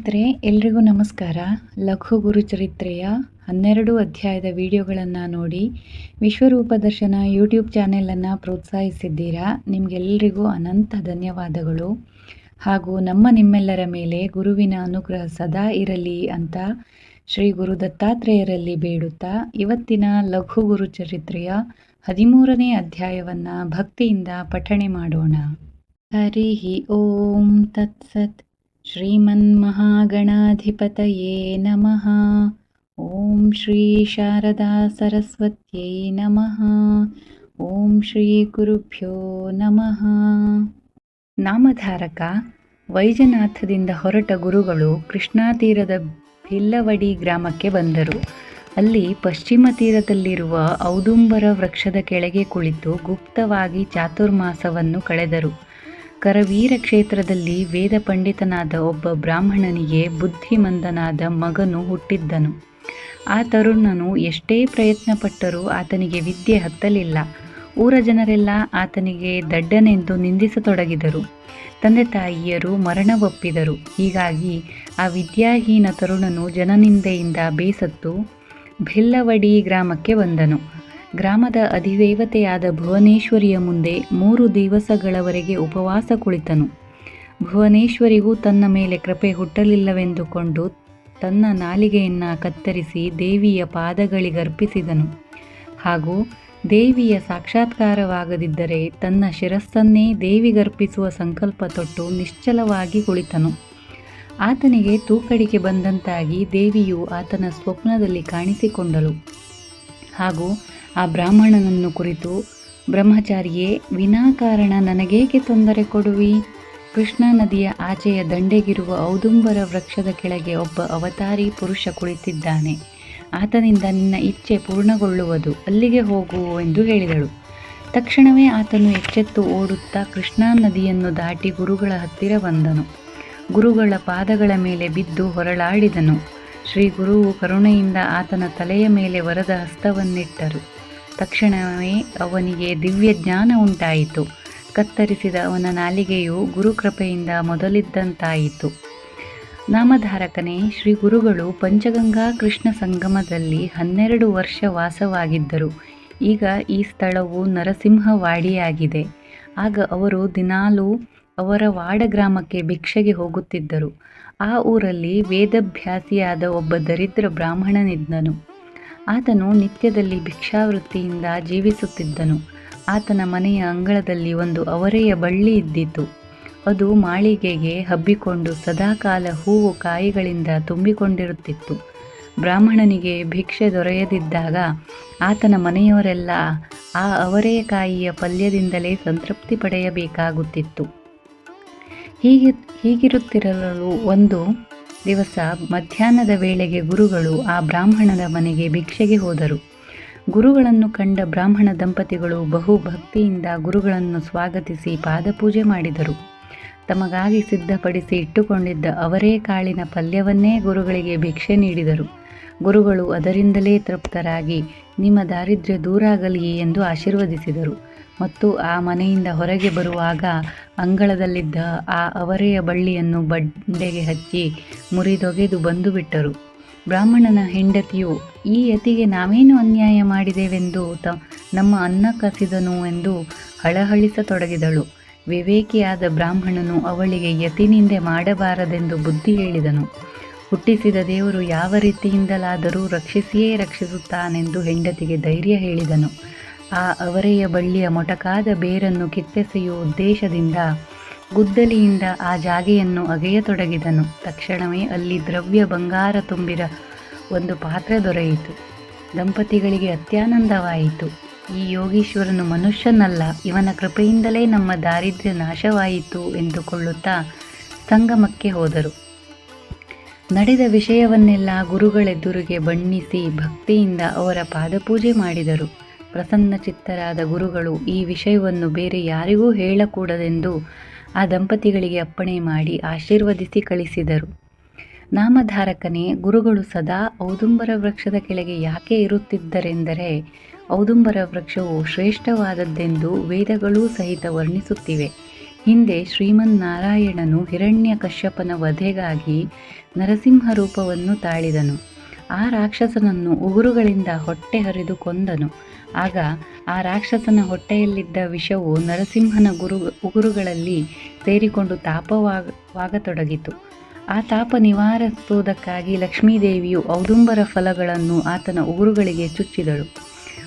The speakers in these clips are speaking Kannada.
ಸ್ನೇಹಿತರೆ, ಎಲ್ರಿಗೂ ನಮಸ್ಕಾರ. ಲಘು ಗುರುಚರಿತ್ರೆಯ ಹನ್ನೆರಡು ಅಧ್ಯಾಯದ ವಿಡಿಯೋಗಳನ್ನು ನೋಡಿ ವಿಶ್ವರೂಪ ದರ್ಶನ ಯೂಟ್ಯೂಬ್ ಚಾನೆಲನ್ನು ಪ್ರೋತ್ಸಾಹಿಸಿದ್ದೀರಾ? ನಿಮಗೆಲ್ಲರಿಗೂ ಅನಂತ ಧನ್ಯವಾದಗಳು. ಹಾಗೂ ನಮ್ಮ ನಿಮ್ಮೆಲ್ಲರ ಮೇಲೆ ಗುರುವಿನ ಅನುಗ್ರಹ ಸದಾ ಇರಲಿ ಅಂತ ಶ್ರೀ ಗುರು ದತ್ತಾತ್ರೇಯರಲ್ಲಿ ಬೇಡುತ್ತಾ ಇವತ್ತಿನ ಲಘು ಗುರುಚರಿತ್ರೆಯ ಹದಿಮೂರನೇ ಅಧ್ಯಾಯವನ್ನು ಭಕ್ತಿಯಿಂದ ಪಠಣೆ ಮಾಡೋಣ. ಹರಿ ಓಂ ತತ್ಸತ್ श्रीमन्महागणाधिपतये नमः ॐ श्री शारदा सरस्वत्यै नमः ಓಂ ಶ್ರೀ ಗುರುಭ್ಯೋ ನಮಃ ನಾಮಧಾರಕ ವೈಜನಾಥದಿಂದ ಹೊರಟ ಗುರುಗಳು ಕೃಷ್ಣಾ ತೀರದ ಭಿಲ್ಲವಡಿ ಗ್ರಾಮಕ್ಕೆ ಬಂದರು ಅಲ್ಲಿ ಪಶ್ಚಿಮ ತೀರದಲ್ಲಿರುವ ಔದುಂಬರ ವೃಕ್ಷದ ಕೆಳಗೆ ಕುಳಿತು ಗುಪ್ತವಾಗಿ ಚಾತುರ್ಮಾಸವನ್ನು ಕಳೆದರು ಕರವೀರ ಕ್ಷೇತ್ರದಲ್ಲಿ ವೇದ ಪಂಡಿತನಾದ ಒಬ್ಬ ಬ್ರಾಹ್ಮಣನಿಗೆ ಬುದ್ಧಿಮಂದನಾದ ಮಗನು ಹುಟ್ಟಿದ್ದನು. ಆ ತರುಣನು ಎಷ್ಟೇ ಪ್ರಯತ್ನಪಟ್ಟರೂ ಆತನಿಗೆ ವಿದ್ಯೆ ಹತ್ತಲಿಲ್ಲ. ಊರ ಜನರೆಲ್ಲ ಆತನಿಗೆ ದಡ್ಡನೆಂದು ನಿಂದಿಸತೊಡಗಿದರು. ತಂದೆ ತಾಯಿಯರು ಮರಣ ಒಪ್ಪಿದರು ಹೀಗಾಗಿ ಆ ವಿದ್ಯಾಹೀನ ತರುಣನು ಜನನಿಂದೆಯಿಂದ ಬೇಸತ್ತು ಭಿಲ್ಲವಡಿ ಗ್ರಾಮಕ್ಕೆ ಬಂದನು. ಗ್ರಾಮದ ಅಧಿದೇವತೆಯಾದ ಭುವನೇಶ್ವರಿಯ ಮುಂದೆ ಮೂರು ದಿವಸಗಳವರೆಗೆ ಉಪವಾಸ ಕುಳಿತನು. ಭುವನೇಶ್ವರಿಗೂ ತನ್ನ ಮೇಲೆ ಕೃಪೆ ಹುಟ್ಟಲಿಲ್ಲವೆಂದುಕೊಂಡು ತನ್ನ ನಾಲಿಗೆಯನ್ನು ಕತ್ತರಿಸಿ ದೇವಿಯ ಪಾದಗಳಿಗರ್ಪಿಸಿದನು ಹಾಗೂ ದೇವಿಯ ಸಾಕ್ಷಾತ್ಕಾರವಾಗದಿದ್ದರೆ ತನ್ನ ಶಿರಸ್ಸನ್ನೇ ದೇವಿಗರ್ಪಿಸುವ ಸಂಕಲ್ಪ ತೊಟ್ಟು ನಿಶ್ಚಲವಾಗಿ ಕುಳಿತನು. ಆತನಿಗೆ ತೂಕಡಿಕೆ ಬಂದಂತಾಗಿ ದೇವಿಯು ಆತನ ಸ್ವಪ್ನದಲ್ಲಿ ಕಾಣಿಸಿಕೊಂಡಳು. ಹಾಗೂ ಆ ಬ್ರಾಹ್ಮಣನನ್ನು ಕುರಿತು ಬ್ರಹ್ಮಚಾರಿಯೇ, ವಿನಾಕಾರಣ ನನಗೇಕೆ ತೊಂದರೆ ಕೊಡುವಿ? ಕೃಷ್ಣಾ ನದಿಯ ಆಚೆಯ ದಂಡೆಗಿರುವ ಔದುಂಬರ ವೃಕ್ಷದ ಕೆಳಗೆ ಒಬ್ಬ ಅವತಾರಿ ಪುರುಷ ಕುಳಿತಿದ್ದಾನೆ. ಆತನಿಂದ ನಿನ್ನ ಇಚ್ಛೆ ಪೂರ್ಣಗೊಳ್ಳುವುದು, ಅಲ್ಲಿಗೆ ಹೋಗು ಎಂದು ಹೇಳಿದಳು. ತಕ್ಷಣವೇ ಆತನು ಎಚ್ಚೆತ್ತು ಓಡುತ್ತಾ ಕೃಷ್ಣಾ ನದಿಯನ್ನು ದಾಟಿ ಗುರುಗಳ ಹತ್ತಿರ ಬಂದನು. ಗುರುಗಳ ಪಾದಗಳ ಮೇಲೆ ಬಿದ್ದು ಹೊರಳಾಡಿದನು. ಶ್ರೀ ಗುರುವು ಕರುಣೆಯಿಂದ ಆತನ ತಲೆಯ ಮೇಲೆ ವರದ ಹಸ್ತವನ್ನಿಟ್ಟರು. ತಕ್ಷಣವೇ ಅವನಿಗೆ ದಿವ್ಯ ಜ್ಞಾನ ಉಂಟಾಯಿತು. ಕತ್ತರಿಸಿದ ಅವನ ನಾಲಿಗೆಯು ಗುರುಕೃಪೆಯಿಂದ ಮೊದಲಿದ್ದಂತಾಯಿತು. ನಾಮಧಾರಕನೇ, ಶ್ರೀ ಗುರುಗಳು ಪಂಚಗಂಗಾ ಕೃಷ್ಣ ಸಂಗಮದಲ್ಲಿ ಹನ್ನೆರಡು ವರ್ಷ ವಾಸವಾಗಿದ್ದರು. ಈಗ ಈ ಸ್ಥಳವು ನರಸಿಂಹವಾಡಿಯಾಗಿದೆ. ಆಗ ಅವರು ದಿನಾಲೂ ಅವರ ವಾಡ ಗ್ರಾಮಕ್ಕೆ ಭಿಕ್ಷೆಗೆ ಹೋಗುತ್ತಿದ್ದರು. ಆ ಊರಲ್ಲಿ ವೇದಭ್ಯಾಸಿಯಾದ ಒಬ್ಬ ದರಿದ್ರ ಬ್ರಾಹ್ಮಣನಿದ್ದನು. ಆತನು ನಿತ್ಯದಲ್ಲಿ ಭಿಕ್ಷಾವೃತ್ತಿಯಿಂದ ಜೀವಿಸುತ್ತಿದ್ದನು. ಆತನ ಮನೆಯ ಅಂಗಳದಲ್ಲಿ ಒಂದು ಅವರೆಯ ಬಳ್ಳಿ ಇದ್ದಿತು. ಅದು ಮಾಳಿಗೆಗೆ ಹಬ್ಬಿಕೊಂಡು ಸದಾಕಾಲ ಹೂವು ಕಾಯಿಗಳಿಂದ ತುಂಬಿಕೊಂಡಿರುತ್ತಿತ್ತು. ಬ್ರಾಹ್ಮಣನಿಗೆ ಭಿಕ್ಷೆ ದೊರೆಯದಿದ್ದಾಗ ಆತನ ಮನೆಯವರೆಲ್ಲ ಆ ಅವರೆಯ ಕಾಯಿಯ ಪಲ್ಯದಿಂದಲೇ ಸಂತೃಪ್ತಿ ಪಡೆಯಬೇಕಾಗುತ್ತಿತ್ತು. ಹೀಗೆ ಹೀಗಿರುತ್ತಿರಲು ಒಂದು ದಿವಸ ಮಧ್ಯಾಹ್ನದ ವೇಳೆಗೆ ಗುರುಗಳು ಆ ಬ್ರಾಹ್ಮಣದ ಮನೆಗೆ ಭಿಕ್ಷೆಗೆ ಹೋದರು. ಗುರುಗಳನ್ನು ಕಂಡ ಬ್ರಾಹ್ಮಣ ದಂಪತಿಗಳು ಬಹು ಭಕ್ತಿಯಿಂದ ಗುರುಗಳನ್ನು ಸ್ವಾಗತಿಸಿ ಪಾದಪೂಜೆ ಮಾಡಿದರು. ತಮಗಾಗಿ ಸಿದ್ಧಪಡಿಸಿ ಇಟ್ಟುಕೊಂಡಿದ್ದ ಅವರೇ ಕಾಳಿನ ಪಲ್ಯವನ್ನೇ ಗುರುಗಳಿಗೆ ಭಿಕ್ಷೆ ನೀಡಿದರು. ಗುರುಗಳು ಅದರಿಂದಲೇ ತೃಪ್ತರಾಗಿ, ನಿಮ್ಮ ದಾರಿದ್ರ್ಯ ದೂರಾಗಲಿ ಎಂದು ಆಶೀರ್ವದಿಸಿದರು. ಮತ್ತು ಆ ಮನೆಯಿಂದ ಹೊರಗೆ ಬರುವಾಗ ಅಂಗಳದಲ್ಲಿದ್ದ ಆ ಅವರೆಯ ಬಳ್ಳಿಯನ್ನು ಬಂಡೆಗೆ ಹಚ್ಚಿ ಮುರಿದೊಗೆದು ಬಂದು ಬಿಟ್ಟರು ಬ್ರಾಹ್ಮಣನ ಹೆಂಡತಿಯು, ಈ ಯತಿಗೆ ನಾವೇನು ಅನ್ಯಾಯ ಮಾಡಿದೆವೆಂದು ತ, ನಮ್ಮ ಅನ್ನ ಕಸಿದನು ಎಂದು ಹಳಹಳಿಸತೊಡಗಿದಳು. ವಿವೇಕಿಯಾದ ಬ್ರಾಹ್ಮಣನು ಅವಳಿಗೆ ಯತಿನಿಂದೆ ಮಾಡಬಾರದೆಂದು ಬುದ್ಧಿ ಹೇಳಿದನು. ಹುಟ್ಟಿಸಿದ ದೇವರು ಯಾವ ರೀತಿಯಿಂದಲಾದರೂ ರಕ್ಷಿಸಿಯೇ ರಕ್ಷಿಸುತ್ತಾನೆಂದು ಹೆಂಡತಿಗೆ ಧೈರ್ಯ ಹೇಳಿದನು. ಆ ಅವರೆಯ ಬಳ್ಳಿಯ ಮೊಟಕಾದ ಬೇರನ್ನು ಕಿತ್ತೆಸೆಯುವ ಉದ್ದೇಶದಿಂದ ಗುದ್ದಲಿಯಿಂದ ಆ ಜಾಗೆಯನ್ನು ಅಗೆಯತೊಡಗಿದನು. ತಕ್ಷಣವೇ ಅಲ್ಲಿ ದ್ರವ್ಯ ಬಂಗಾರ ತುಂಬಿರ ಒಂದು ಪಾತ್ರೆ ದೊರೆಯಿತು. ದಂಪತಿಗಳಿಗೆ ಅತ್ಯಾನಂದವಾಯಿತು. ಈ ಯೋಗೀಶ್ವರನು ಮನುಷ್ಯನಲ್ಲ, ಇವನ ಕೃಪೆಯಿಂದಲೇ ನಮ್ಮ ದಾರಿದ್ರ್ಯ ನಾಶವಾಯಿತು ಎಂದುಕೊಳ್ಳುತ್ತಾ ಸಂಗಮಕ್ಕೆ ಹೋದರು. ನಡೆದ ವಿಷಯವನ್ನೆಲ್ಲ ಗುರುಗಳೆದುರಿಗೆ ಬಣ್ಣಿಸಿ ಭಕ್ತಿಯಿಂದ ಅವರ ಪಾದಪೂಜೆ ಮಾಡಿದರು. ಪ್ರಸನ್ನ ಚಿತ್ತರಾದ ಗುರುಗಳು ಈ ವಿಷಯವನ್ನು ಬೇರೆ ಯಾರಿಗೂ ಹೇಳಕೂಡದೆಂದು ಆ ದಂಪತಿಗಳಿಗೆ ಅಪ್ಪಣೆ ಮಾಡಿ ಆಶೀರ್ವದಿಸಿ ಕಳಿಸಿದರು. ನಾಮಧಾರಕನೇ, ಗುರುಗಳು ಸದಾ ಔದುಂಬರ ವೃಕ್ಷದ ಕೆಳಗೆ ಯಾಕೆ ಇರುತ್ತಿದ್ದರೆಂದರೆ ಔದುಂಬರ ವೃಕ್ಷವು ಶ್ರೇಷ್ಠವಾದದ್ದೆಂದು ವೇದಗಳೂ ಸಹಿತ ವರ್ಣಿಸುತ್ತಿವೆ. ಹಿಂದೆ ಶ್ರೀಮನ್ನಾರಾಯಣನು ಹಿರಣ್ಯಕಶ್ಯಪನ ವಧೆಗಾಗಿ ನರಸಿಂಹ ರೂಪವನ್ನು ತಾಳಿದನು. ಆ ರಾಕ್ಷಸನನ್ನು ಉಗುರುಗಳಿಂದ ಹೊಟ್ಟೆ ಹರಿದು ಕೊಂದನು ಆಗ ಆ ರಾಕ್ಷಸನ ಹೊಟ್ಟೆಯಲ್ಲಿದ್ದ ವಿಷವು ನರಸಿಂಹನ ಗುರು ಉಗುರುಗಳಲ್ಲಿ ಸೇರಿಕೊಂಡು ತಾಪವಾಗತೊಡಗಿತು ಆ ತಾಪ ನಿವಾರಿಸುವುದಕ್ಕಾಗಿ ಲಕ್ಷ್ಮೀದೇವಿಯು ಔದುಂಬರ ಫಲಗಳನ್ನು ಆತನ ಉಗುರುಗಳಿಗೆ ಚುಚ್ಚಿದಳು.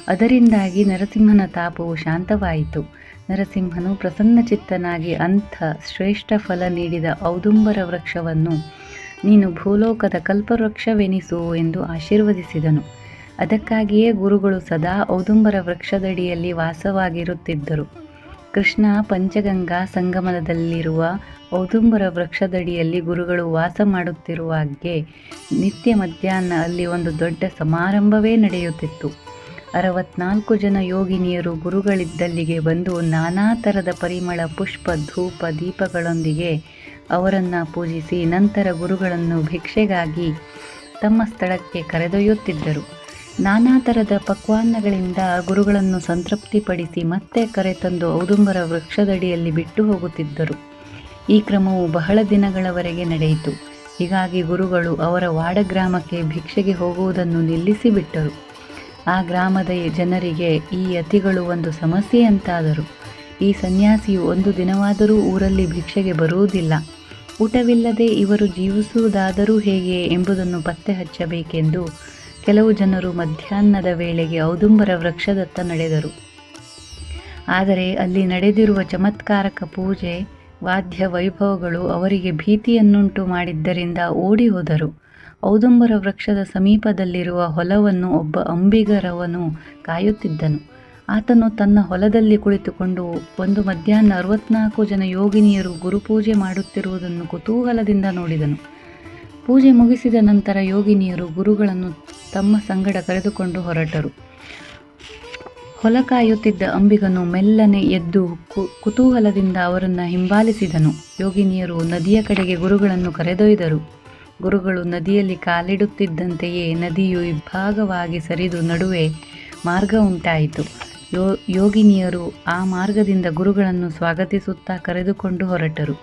ಅದರಿಂದಾಗಿ ನರಸಿಂಹನ ತಾಪವು ಶಾಂತವಾಯಿತು. ನರಸಿಂಹನು ಪ್ರಸನ್ನಚಿತ್ತನಾಗಿ ಅಂಥ ಶ್ರೇಷ್ಠ ಫಲ ನೀಡಿದ ಔದುಂಬರ ವೃಕ್ಷವನ್ನು ನೀನು ಭೂಲೋಕದ ಕಲ್ಪವೃಕ್ಷವೆನಿಸು ಎಂದು ಆಶೀರ್ವದಿಸಿದನು. ಅದಕ್ಕಾಗಿಯೇ ಗುರುಗಳು ಸದಾ ಔದುಂಬರ ವೃಕ್ಷದಡಿಯಲ್ಲಿ ವಾಸವಾಗಿರುತ್ತಿದ್ದರು. ಕೃಷ್ಣ ಪಂಚಗಂಗಾ ಸಂಗಮದಲ್ಲಿರುವ ಔದುಂಬರ ವೃಕ್ಷದಡಿಯಲ್ಲಿ ಗುರುಗಳು ವಾಸ ಮಾಡುತ್ತಿರುವಾಗೆ ನಿತ್ಯ ಮಧ್ಯಾಹ್ನ ಅಲ್ಲಿ ಒಂದು ದೊಡ್ಡ ಸಮಾರಂಭವೇ ನಡೆಯುತ್ತಿತ್ತು. ಅರವತ್ನಾಲ್ಕು ಜನ ಯೋಗಿನಿಯರು ಗುರುಗಳಿದ್ದಲ್ಲಿಗೆ ಬಂದು ನಾನಾ ಥರದ ಪರಿಮಳ, ಪುಷ್ಪ, ಧೂಪ, ದೀಪಗಳೊಂದಿಗೆ ಅವರನ್ನು ಪೂಜಿಸಿ ನಂತರ ಗುರುಗಳನ್ನು ಭಿಕ್ಷೆಗಾಗಿ ತಮ್ಮ ಸ್ಥಳಕ್ಕೆ ಕರೆದೊಯ್ಯುತ್ತಿದ್ದರು. ನಾನಾ ಥರದ ಪಕ್ವಾನ್ನಗಳಿಂದ ಗುರುಗಳನ್ನು ಸಂತೃಪ್ತಿಪಡಿಸಿ ಮತ್ತೆ ಕರೆತಂದು ಔದುಂಬರ ವೃಕ್ಷದಡಿಯಲ್ಲಿ ಬಿಟ್ಟು ಹೋಗುತ್ತಿದ್ದರು. ಈ ಕ್ರಮವು ಬಹಳ ದಿನಗಳವರೆಗೆ ನಡೆಯಿತು. ಹೀಗಾಗಿ ಗುರುಗಳು ಅವರ ವಾಡ ಗ್ರಾಮಕ್ಕೆ ಭಿಕ್ಷೆಗೆ ಹೋಗುವುದನ್ನು ನಿಲ್ಲಿಸಿಬಿಟ್ಟರು ಆ ಗ್ರಾಮದ ಜನರಿಗೆ ಈ ಯತಿಗಳು ಒಂದು ಸಮಸ್ಯೆಯಂತಾದರು ಈ ಸನ್ಯಾಸಿಯು ಒಂದು ದಿನವಾದರೂ ಊರಲ್ಲಿ ಭಿಕ್ಷೆಗೆ ಬರುವುದಿಲ್ಲ. ಊಟವಿಲ್ಲದೆ ಇವರು ಜೀವಿಸುವುದಾದರೂ ಹೇಗೆ ಎಂಬುದನ್ನು ಪತ್ತೆ ಹಚ್ಚಬೇಕೆಂದು ಕೆಲವು ಜನರು ಮಧ್ಯಾಹ್ನದ ವೇಳೆಗೆ ಔದುಂಬರ ವೃಕ್ಷದತ್ತ ನಡೆದರು. ಆದರೆ ಅಲ್ಲಿ ನಡೆದಿರುವ ಚಮತ್ಕಾರಕ ಪೂಜೆ, ವಾದ್ಯ ವೈಭವಗಳು ಅವರಿಗೆ ಭೀತಿಯನ್ನುಂಟು ಮಾಡಿದ್ದರಿಂದ ಓಡಿ ಹೋದರು. ಔದುಂಬರ ವೃಕ್ಷದ ಸಮೀಪದಲ್ಲಿರುವ ಹೊಲವನ್ನು ಒಬ್ಬ ಅಂಬಿಗರವನು ಕಾಯುತ್ತಿದ್ದನು. ಆತನು ತನ್ನ ಹೊಲದಲ್ಲಿ ಕುಳಿತುಕೊಂಡು ಒಂದು ಮಧ್ಯಾಹ್ನ ಅರವತ್ನಾಲ್ಕು ಜನ ಯೋಗಿನಿಯರು ಗುರುಪೂಜೆ ಮಾಡುತ್ತಿರುವುದನ್ನು ಕುತೂಹಲದಿಂದ ನೋಡಿದನು. ಪೂಜೆ ಮುಗಿಸಿದ ನಂತರ ಯೋಗಿನಿಯರು ಗುರುಗಳನ್ನು ತಮ್ಮ ಸಂಗಡ ಕರೆದುಕೊಂಡು ಹೊರಟರು. ಹೊಲ ಕಾಯುತ್ತಿದ್ದ ಅಂಬಿಗನು ಮೆಲ್ಲನೆ ಎದ್ದು ಕುತೂಹಲದಿಂದ ಅವರನ್ನು ಹಿಂಬಾಲಿಸಿದನು. ಯೋಗಿನಿಯರು ನದಿಯ ಕಡೆಗೆ ಗುರುಗಳನ್ನು ಕರೆದೊಯ್ದರು. ಗುರುಗಳು ನದಿಯಲ್ಲಿ ಕಾಲಿಡುತ್ತಿದ್ದಂತೆಯೇ ನದಿಯು ಇಬ್ಬಾಗವಾಗಿ ಸರಿದು ನಡುವೆ ಮಾರ್ಗ ಉಂಟಾಯಿತು. ಯೋ, ಯೋಗಿನಿಯರು ಆ ಮಾರ್ಗದಿಂದ ಗುರುಗಳನ್ನು ಸ್ವಾಗತಿಸುತ್ತಾ ಕರೆದುಕೊಂಡು ಹೊರಟರು.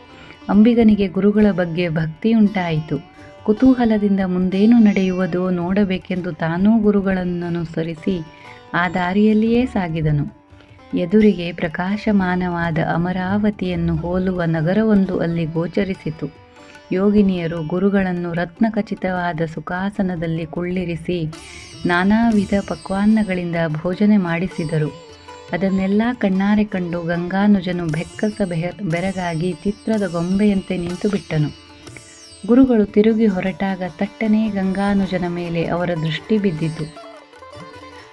ಅಂಬಿಗನಿಗೆ ಗುರುಗಳ ಬಗ್ಗೆ ಭಕ್ತಿಯುಂಟಾಯಿತು. ಕುತೂಹಲದಿಂದ ಮುಂದೇನು ನಡೆಯುವುದೋ ನೋಡಬೇಕೆಂದು ತಾನೂ ಗುರುಗಳನ್ನನುಸರಿಸಿ ಆ ದಾರಿಯಲ್ಲಿಯೇ ಸಾಗಿದನು. ಎದುರಿಗೆ ಪ್ರಕಾಶಮಾನವಾದ ಅಮರಾವತಿಯನ್ನು ಹೋಲುವ ನಗರವೊಂದು ಅಲ್ಲಿ ಗೋಚರಿಸಿತು. ಯೋಗಿನಿಯರು ಗುರುಗಳನ್ನು ರತ್ನಖಚಿತವಾದ ಸುಖಾಸನದಲ್ಲಿ ಕುಳ್ಳಿರಿಸಿ ನಾನಾ ವಿಧ ಪಕ್ವಾನ್ನಗಳಿಂದ ಭೋಜನೆ ಮಾಡಿಸಿದರು. ಅದನ್ನೆಲ್ಲ ಕಣ್ಣಾರೆ ಕಂಡು ಗಂಗಾನುಜನು ಬೆಕ್ಕಸ ಬೆರಗಾಗಿ ಚಿತ್ರದ ಗೊಂಬೆಯಂತೆ ನಿಂತುಬಿಟ್ಟನು. ಗುರುಗಳು ತಿರುಗಿ ಹೊರಟಾಗ ತಟ್ಟನೆ ಗಂಗಾನುಜನ ಮೇಲೆ ಅವರ ದೃಷ್ಟಿ ಬಿದ್ದಿತು.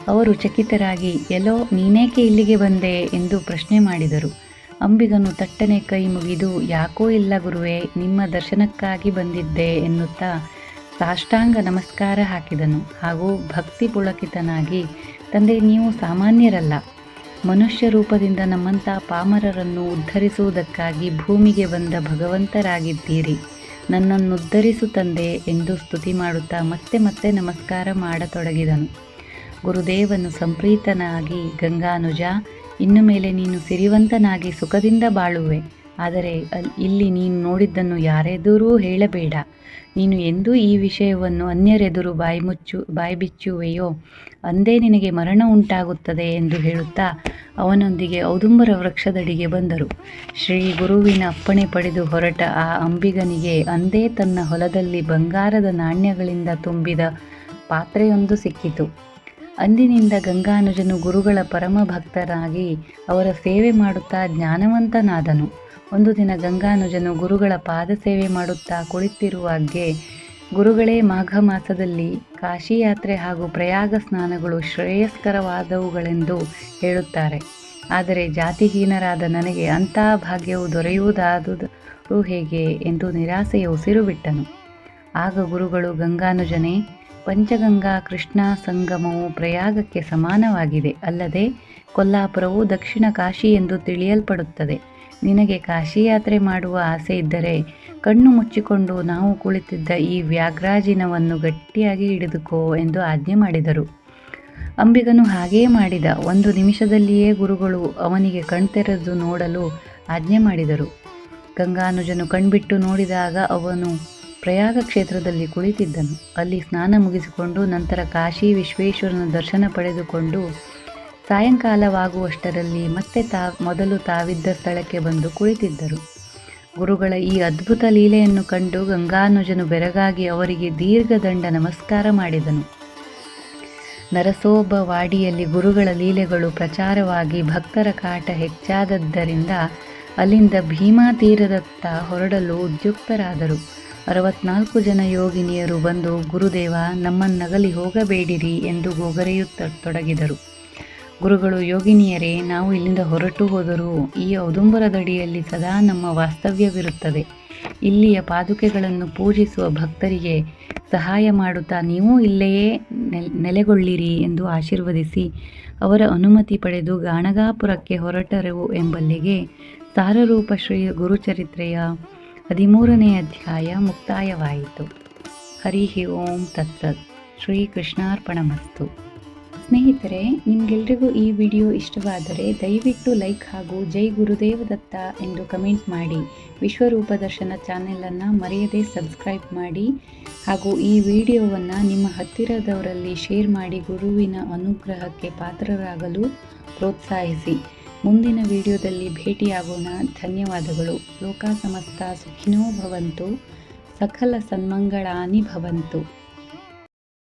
ಅವರು ಚಕಿತರಾಗಿ, ಎಲ್ಲೋ, ನೀನೇಕೆ ಇಲ್ಲಿಗೆ ಬಂದೆ? ಎಂದು ಪ್ರಶ್ನೆ ಮಾಡಿದರು. ಅಂಬಿಗನು ತಟ್ಟನೆ ಕೈ ಮುಗಿದು, ಯಾಕೋ ಇಲ್ಲ ಗುರುವೇ, ನಿಮ್ಮ ದರ್ಶನಕ್ಕಾಗಿ ಬಂದಿದ್ದೆ ಎನ್ನುತ್ತಾ ಸಾಷ್ಟಾಂಗ ನಮಸ್ಕಾರ ಹಾಕಿದನು. ಹಾಗೂ ಭಕ್ತಿ ಪುಳಕಿತನಾಗಿ, ತಂದೆ, ನೀವು ಸಾಮಾನ್ಯರಲ್ಲ. ಮನುಷ್ಯ ರೂಪದಿಂದ ನಮ್ಮಂಥ ಪಾಮರರನ್ನು ಉದ್ಧರಿಸುವುದಕ್ಕಾಗಿ ಭೂಮಿಗೆ ಬಂದ ಭಗವಂತರಾಗಿದ್ದೀರಿ. ನನ್ನನ್ನುದ್ಧರಿಸು ತಂದೆ ಎಂದು ಸ್ತುತಿ ಮಾಡುತ್ತಾ ಮತ್ತೆ ಮತ್ತೆ ನಮಸ್ಕಾರ ಮಾಡತೊಡಗಿದನು. ಗುರುದೇವನು ಸಂಪ್ರೀತನಾಗಿ, ಗಂಗಾನುಜ, ಇನ್ನು ಮೇಲೆ ನೀನು ಸಿರಿವಂತನಾಗಿ ಸುಖದಿಂದ ಬಾಳುವೆ. ಆದರೆ ಇಲ್ಲಿ ನೀನು ನೋಡಿದ್ದನ್ನು ಯಾರೆದುರೂ ಹೇಳಬೇಡ. ನೀನು ಎಂದೂ ಈ ವಿಷಯವನ್ನು ಅನ್ಯರೆದುರು ಬಾಯಿ ಮುಚ್ಚು ಬಾಯಿ ಬಿಚ್ಚುವೆಯೋ ಅಂದೇ ನಿನಗೆ ಮರಣ ಉಂಟಾಗುತ್ತದೆ ಎಂದು ಹೇಳುತ್ತಾ ಅವನೊಂದಿಗೆ ಔದುಂಬರ ವೃಕ್ಷದಡಿಗೆ ಬಂದರು. ಶ್ರೀ ಗುರುವಿನ ಅಪ್ಪಣೆ ಪಡೆದು ಹೊರಟ ಆ ಅಂಬಿಗನಿಗೆ ಅಂದೇ ತನ್ನ ಹೊಲದಲ್ಲಿ ಬಂಗಾರದ ನಾಣ್ಯಗಳಿಂದ ತುಂಬಿದ ಪಾತ್ರೆಯೊಂದು ಸಿಕ್ಕಿತು. ಅಂದಿನಿಂದ ಗಂಗಾನುಜನು ಗುರುಗಳ ಪರಮ ಭಕ್ತನಾಗಿ ಅವರ ಸೇವೆ ಮಾಡುತ್ತಾ ಜ್ಞಾನವಂತನಾದನು. ಒಂದು ದಿನ ಗಂಗಾನುಜನು ಗುರುಗಳ ಪಾದ ಸೇವೆ ಮಾಡುತ್ತಾ ಕುಳಿತಿರುವಾಗೆ ಗುರುಗಳೇ ಮಾಘ ಮಾಸದಲ್ಲಿ ಕಾಶಿ ಯಾತ್ರೆ ಹಾಗೂ ಪ್ರಯಾಗ ಸ್ನಾನಗಳು ಶ್ರೇಯಸ್ಕರವಾದವುಗಳೆಂದು ಹೇಳುತ್ತಾರೆ. ಆದರೆ ಜಾತಿಹೀನರಾದ ನನಗೆ ಅಂಥ ಭಾಗ್ಯವು ದೊರೆಯುವುದಾದರೂ ಹೇಗೆ ಎಂದು ನಿರಾಸೆಯ ಉಸಿರು ಬಿಟ್ಟನು ಆಗ ಗುರುಗಳು ಗಂಗಾನುಜನೇ, ಪಂಚಗಂಗಾ ಕೃಷ್ಣ ಸಂಗಮವು ಪ್ರಯಾಗಕ್ಕೆ ಸಮಾನವಾಗಿದೆ. ಅಲ್ಲದೆ ಕೊಲ್ಲಾಪುರವು ದಕ್ಷಿಣ ಕಾಶಿ ಎಂದು ತಿಳಿಯಲ್ಪಡುತ್ತದೆ. ನಿನಗೆ ಕಾಶಿ ಯಾತ್ರೆ ಮಾಡುವ ಆಸೆ ಇದ್ದರೆ ಕಣ್ಣು ಮುಚ್ಚಿಕೊಂಡು ನಾವು ಕುಳಿತಿದ್ದ ಈ ವ್ಯಾಘ್ರಾಜಿನವನ್ನು ಗಟ್ಟಿಯಾಗಿ ಹಿಡಿದುಕೋ ಎಂದು ಆಜ್ಞೆ ಮಾಡಿದರು. ಅಂಬಿಗನು ಹಾಗೆಯೇ ಮಾಡಿದ. ಒಂದು ನಿಮಿಷದಲ್ಲಿಯೇ ಗುರುಗಳು ಅವನಿಗೆ ಕಣ್ತೆರೆದು ನೋಡಲು ಆಜ್ಞೆ ಮಾಡಿದರು. ಗಂಗಾನುಜನು ಕಣ್ಬಿಟ್ಟು ನೋಡಿದಾಗ ಅವನು ಪ್ರಯಾಗ ಕ್ಷೇತ್ರದಲ್ಲಿ ಕುಳಿತಿದ್ದನು. ಅಲ್ಲಿ ಸ್ನಾನ ಮುಗಿಸಿಕೊಂಡು ನಂತರ ಕಾಶಿ ವಿಶ್ವೇಶ್ವರನ ದರ್ಶನ ಪಡೆದುಕೊಂಡು ಸಾಯಂಕಾಲವಾಗುವಷ್ಟರಲ್ಲಿ ಮತ್ತೆ ತಾ, ಮೊದಲು ತಾವಿದ್ದ ಸ್ಥಳಕ್ಕೆ ಬಂದು ಕುಳಿತಿದ್ದರು. ಗುರುಗಳ ಈ ಅದ್ಭುತ ಲೀಲೆಯನ್ನು ಕಂಡು ಗಂಗಾನುಜನು ಬೆರಗಾಗಿ ಅವರಿಗೆ ದೀರ್ಘದಂಡ ನಮಸ್ಕಾರ ಮಾಡಿದನು. ನರಸೋಬ ವಾಡಿಯಲ್ಲಿ ಗುರುಗಳ ಲೀಲೆಗಳು ಪ್ರಚಾರವಾಗಿ ಭಕ್ತರ ಕಾಟ ಹೆಚ್ಚಾದದ್ದರಿಂದ ಅಲ್ಲಿಂದ ಭೀಮಾ ತೀರದತ್ತ ಹೊರಡಲು ಉದ್ಯುಕ್ತರಾದರು. ಅರವತ್ನಾಲ್ಕು ಜನ ಯೋಗಿನಿಯರು ಬಂದು, ಗುರುದೇವ, ನಮ್ಮನ್ನಗಲಿ ಹೋಗಬೇಡಿರಿ ಎಂದು ಗೊಗರೆಯುತ್ತೊಡಗಿದರು ಗುರುಗಳು, ಯೋಗಿನಿಯರೇ, ನಾವು ಇಲ್ಲಿಂದ ಹೊರಟು ಹೋದರೂ ಈ ಔದುಂಬರದಡಿಯಲ್ಲಿ ಸದಾ ನಮ್ಮ ವಾಸ್ತವ್ಯವಿರುತ್ತದೆ. ಇಲ್ಲಿಯ ಪಾದುಕೆಗಳನ್ನು ಪೂಜಿಸುವ ಭಕ್ತರಿಗೆ ಸಹಾಯ ಮಾಡುತ್ತಾ ನೀವು ಇಲ್ಲಿಯೇ ನೆಲೆಗೊಳ್ಳಿರಿ ಎಂದು ಆಶೀರ್ವದಿಸಿ ಅವರ ಅನುಮತಿ ಪಡೆದು ಗಾಣಗಾಪುರಕ್ಕೆ ಹೊರಟರು ಎಂಬಲ್ಲಿಗೆ ಸಾರರೂಪ ಶ್ರೀ ಗುರುಚರಿತ್ರೆಯ ಹದಿಮೂರನೇ ಅಧ್ಯಾಯ ಮುಕ್ತಾಯವಾಯಿತು. ಹರಿ ಓಂ ತತ್ಸತ್. ಶ್ರೀ ಕೃಷ್ಣಾರ್ಪಣಮಸ್ತು ಸ್ನೇಹಿತರೆ, ನಿಮಗೆಲ್ರಿಗೂ ಈ ವಿಡಿಯೋ ಇಷ್ಟವಾದರೆ ದಯವಿಟ್ಟು ಲೈಕ್ ಹಾಗೂ ಜೈ ಗುರುದೇವ ದತ್ತ ಎಂದು ಕಮೆಂಟ್ ಮಾಡಿ. ವಿಶ್ವರೂಪ ದರ್ಶನ ಚಾನೆಲನ್ನು ಮರೆಯದೇ ಸಬ್ಸ್ಕ್ರೈಬ್ ಮಾಡಿ ಹಾಗೂ ಈ ವಿಡಿಯೋವನ್ನು ನಿಮ್ಮ ಹತ್ತಿರದವರಲ್ಲಿ ಶೇರ್ ಮಾಡಿ ಗುರುವಿನ ಅನುಗ್ರಹಕ್ಕೆ ಪಾತ್ರರಾಗಲು ಪ್ರೋತ್ಸಾಹಿಸಿ. ಮುಂದಿನ ವಿಡಿಯೋದಲ್ಲಿ ಭೇಟಿಯಾಗೋಣ. ಧನ್ಯವಾದಗಳು. ಲೋಕ ಸಮಸ್ತ ಸುಖಿನೋ ಭವಂತು. ಸಕಲ ಸನ್ಮಂಗಳಾನಿ ಭವಂತು.